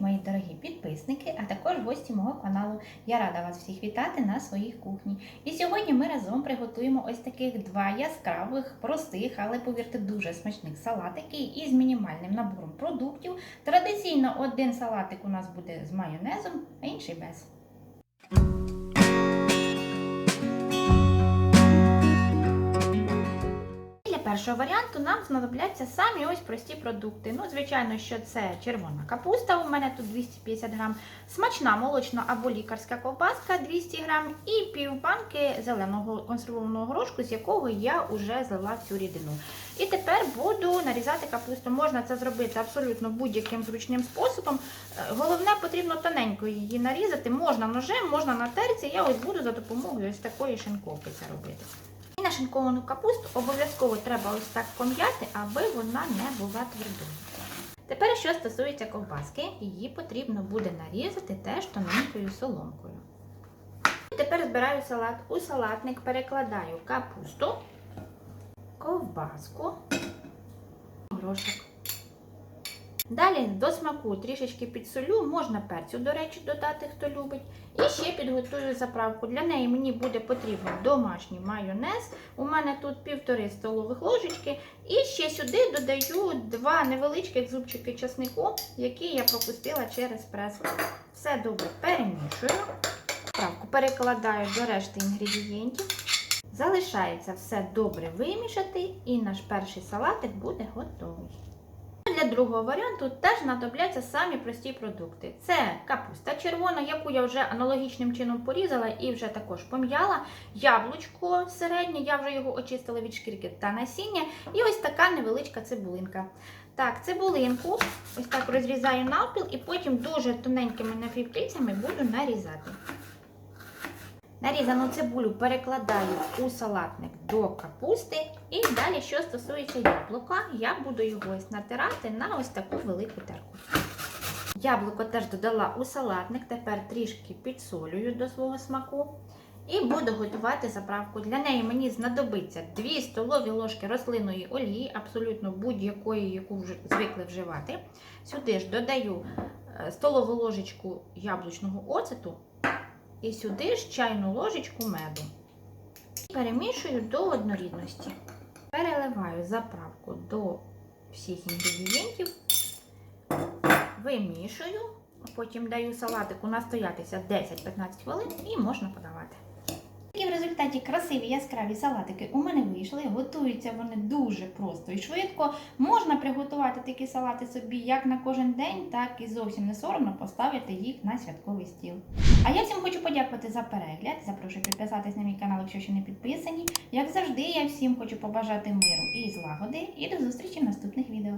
Мої дорогі підписники, а також гості мого каналу. Я рада вас всіх вітати на своїй кухні. І сьогодні ми разом приготуємо ось таких два яскравих, простих, але повірте, дуже смачних салатики із мінімальним набором продуктів. Традиційно один салатик у нас буде з майонезом, а інший без. Першого варіанту нам знадобляться самі ось прості продукти. Ну, звичайно, що це червона капуста, у мене тут 250 грам, смачна молочна або лікарська ковбаска 200 грам і півбанки зеленого консервованого горошку, з якого я вже злила всю рідину. І тепер буду нарізати капусту. Можна це зробити абсолютно будь-яким зручним способом. Е, Головне, потрібно тоненько її нарізати. Можна ножем, можна на терці. Я ось буду за допомогою ось такої шинковки це робити. І нашинковану капусту обов'язково треба ось так пом'яти, аби вона не була твердою. Тепер, що стосується ковбаски, її потрібно буде нарізати теж тоненькою соломкою. Тепер збираю салат. У салатник перекладаю капусту, ковбаску, горошок. Далі до смаку трішечки підсолю, можна перцю, до речі, додати, хто любить. І ще підготую заправку. Для неї мені буде потрібен домашній майонез. У мене тут півтори столових ложечки. І ще сюди додаю два невеличких зубчики часнику, які я пропустила через прес. Все добре перемішую. Заправку перекладаю до решти інгредієнтів. Залишається все добре вимішати, і наш перший салатик буде готовий. Для другого варіанту теж знадобляться самі прості продукти. Це капуста червона, яку я вже аналогічним чином порізала і вже також пом'яла. Яблучко середнє, я вже його очистила від шкірки та насіння. І ось така невеличка цибулинка. Так, цибулинку ось так розрізаю навпіл і потім дуже тоненькими напівкільцями буду нарізати. Нарізану цибулю перекладаю у салатник до капусти. І далі, що стосується яблука, я буду його ось натирати на ось таку велику терку. Яблуко теж додала у салатник, тепер трішки підсолюю до свого смаку. І буду готувати заправку. Для неї мені знадобиться 2 столові ложки рослинної олії, абсолютно будь-якої, яку вже звикли вживати. Сюди ж додаю е, столову ложечку яблучного оцету. І сюди ж чайну ложечку меду. Перемішую до однорідності. Переливаю заправку до всіх інгредієнтів, вимішую, потім даю салатику настоятися 10-15 хвилин і можна подавати. І в результаті красиві яскраві салатики у мене вийшли. Готуються вони дуже просто і швидко. Можна приготувати такі салати собі як на кожен день, так і зовсім не соромно поставити їх на святковий стіл. А я всім хочу подякувати за перегляд. Запрошую підписатись на мій канал, якщо ще не підписані. Як завжди, я всім хочу побажати миру і злагоди. І до зустрічі в наступних відео.